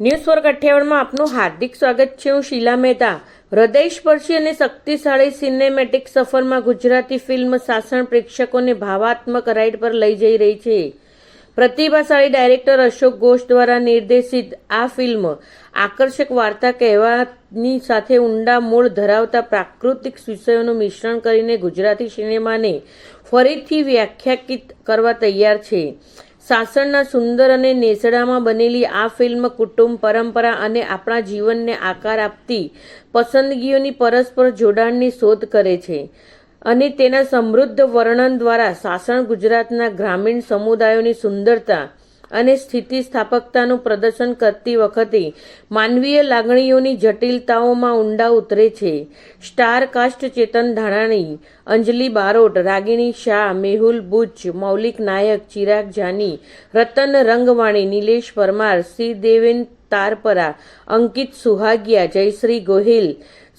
News વર્ગ અઠ્યાવનમાં આપનું હાર્દિક સ્વાગત છે. હું શીલા મહેતા. હૃદયસ્પર્શી અને શક્તિશાળી સિનેમેટિક સફરમાં ગુજરાતી ફિલ્મ સાસણ પ્રેક્ષકોને ભાવાત્મક રાઇડ પર લઈ જઈ રહી છે. પ્રતિભાશાળી ડાયરેક્ટર અશોક ઘોષ દ્વારા નિર્દેશિત આ ફિલ્મ આકર્ષક વાર્તા કહેવાની સાથે ઊંડા મૂળ ધરાવતા પ્રાકૃતિક વિષયોનું મિશ્રણ કરીને ગુજરાતી સિનેમાને ફરીથી વ્યાખ્યાયિત કરવા તૈયાર છે. સાસણના સુંદર અને નેસડામાં બનેલી આ ફિલ્મ કુટુંબ, પરંપરા અને આપણા જીવનને આકાર આપતી પસંદગીઓની પરસ્પર જોડાણની શોધ કરે છે અને તેના સમૃદ્ધ વર્ણન દ્વારા સાસણ ગુજરાતના ગ્રામીણ સમુદાયોની સુંદરતા અને સ્થિતિસ્થાપકતાનું પ્રદર્શન કરતી વખતે માનવીય લાગણીઓની જટિલતાઓમાં ઊંડા ઉતરે છે. સ્ટાર કાસ્ટ ચેતન ધાણાણી અંજલિ બારોટ, રાગિણી શાહ, મેહુલ બુચ મૌલિક નાયક, ચિરાગ જાની, રતન રંગવાણી, નિલેશ પરમાર શ્રીદેવેન તારપરા, અંકિત સુહાગિયા, જયશ્રી ગોહિલ,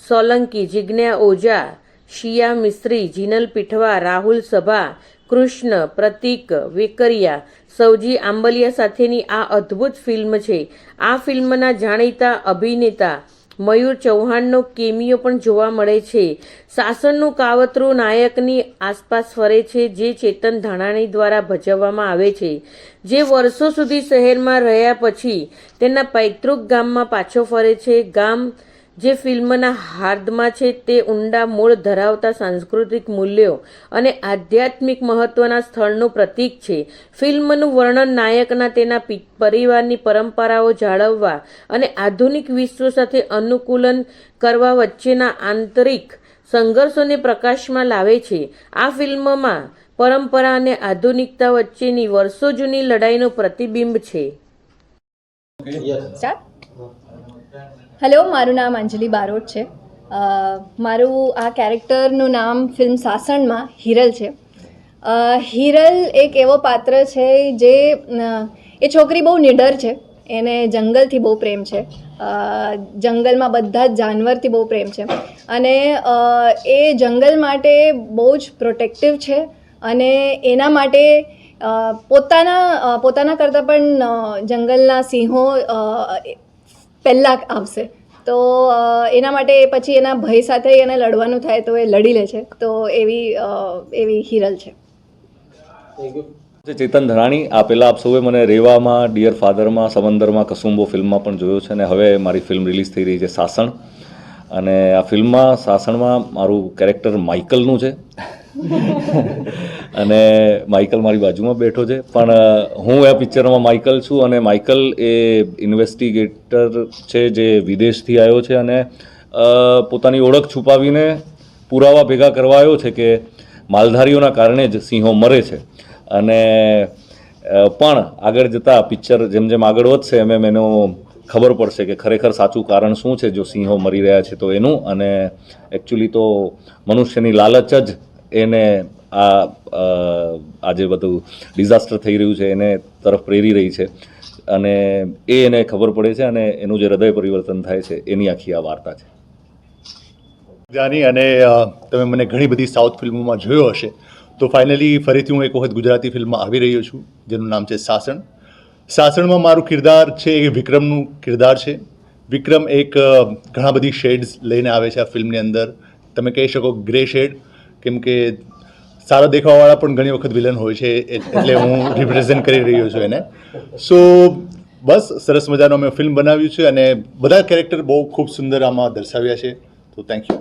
સોલંકી, જિજ્ઞા ઓઝા, શિયા મિસ્ત્રી, જીનલ પીઠવા, રાહુલ સભા કૃષ્ણ, પ્રતીક, વેકરિયા સૌજી આંબલિયા સાથેની આ અદ્ભુત ફિલ્મ છે. આ ફિલ્મના જાણીતા અભિનેતા મયુર ચૌહાણનો કેમિયો પણ જોવા મળે છે. શાસનનું કાવતરું નાયકની આસપાસ ફરે છે, જે ચેતન ધાણાણી દ્વારા ભજવવામાં આવે છે. જે વર્ષો સુધી શહેરમાં રહ્યા પછી તેના પૈતૃક ગામમાં પાછો ફરે છે. ગામ જે ફિલ્મના હાર્દમાં છે તે ઊંડા મૂળ ધરાવતા સાંસ્કૃતિક મૂલ્યો અને આધ્યાત્મિક મહત્વના સ્થળનું પ્રતીક છે. ફિલ્મનું વર્ણન નાયકના તેના પરિવારની પરંપરાઓ જાળવવા અને આધુનિક વિશ્વ સાથે અનુકૂલન કરવા વચ્ચેના આંતરિક સંઘર્ષોને પ્રકાશમાં લાવે છે. આ ફિલ્મમાં પરંપરા અને આધુનિકતા વચ્ચેની વર્ષો જૂની લડાઈનું પ્રતિબિંબ છે. હેલો મારું નામ અંજલિ બારોટ છે. મારું આ કેરેક્ટરનું નામ ફિલ્મ સાસણમાં હિરલ છે. હિરલ એક એવો પાત્ર છે જે એ છોકરી બહુ નિડર છે. એને જંગલથી બહુ પ્રેમ છે. જંગલમાં બધા જ જાનવરથી બહુ પ્રેમ છે. અને એ જંગલ માટે બહુ જ પ્રોટેક્ટિવ છે. અને એના માટે પોતાના પોતાના કરતાં પણ જંગલના સિંહો પહેલાં આવશે. તો એના માટે પછી એના ભય સાથે એને લડવાનું થાય તો એ લડી લે છે. તો એવી એવી હિરલ છે. ચેતન ધરાણી આ પહેલાં આપ સૌએ મને રેવામાં ડિયર ફાધરમાં સમંદરમાં, કસુંબો ફિલ્મમાં પણ જોયો છે અને હવે મારી ફિલ્મ રિલીઝ થઈ રહી છે સાસણ. અને આ ફિલ્મમાં, સાસણમાં મારું કેરેક્ટર માઇકલનું છે. અને માઇકલ મારી બાજુમાં બેઠો છે. પણ હું આ પિક્ચરમાં માઇકલ છું અને માઇકલ એ ઇન્વેસ્ટિગેટર છે જે વિદેશથી આવ્યો છે અને પોતાની ઓળખ છુપાવીને પુરાવા ભેગા કરવા આવ્યો છે કે માલધારીઓના કારણે જ સિંહો મરે છે. અને પણ આગળ જતાં પિક્ચર જેમ જેમ આગળ વધશે, એમ એમ એનો ખબર પડશે કે ખરેખર સાચું કારણ શું છે જો સિંહો મરી રહ્યા છે તો એનું. અને એકચ્યુઅલી તો મનુષ્યની લાલચ જ એને આ આજે બધું ડિઝાસ્ટર થઈ રહ્યું છે, એને તરફ પ્રેરી રહી છે. અને એ એને ખબર પડે છે અને એનું જે હૃદય પરિવર્તન થાય છે, એની આખી આ વાર્તા છે. જાની અને તમે મને ઘણી બધી સાઉથ ફિલ્મોમાં જોયો હશે, તો ફાઇનલી ફરીથી હું એક વખત ગુજરાતી ફિલ્મમાં આવી રહ્યો છું, જેનું નામ છે સાસણ. સાસણમાં મારું કિરદાર છે એ વિક્રમનું કિરદાર છે. વિક્રમ એક ઘણા બધી શેડ્સ લઈને આવે છે આ ફિલ્મની અંદર. તમે કહી શકો ગ્રે શેડ કેમ કે સારા દેખાવાવાળા પણ ઘણી વખત વિલન હોય છે એટલે હું રિપ્રેઝેન્ટ કરી રહ્યો છું એને. સો બસ, સરસ મજાનો અમે ફિલ્મ બનાવ્યું છે અને બધા કેરેક્ટર બહુ ખૂબ સુંદર આમાં દર્શાવ્યા છે. તો થેન્ક યુ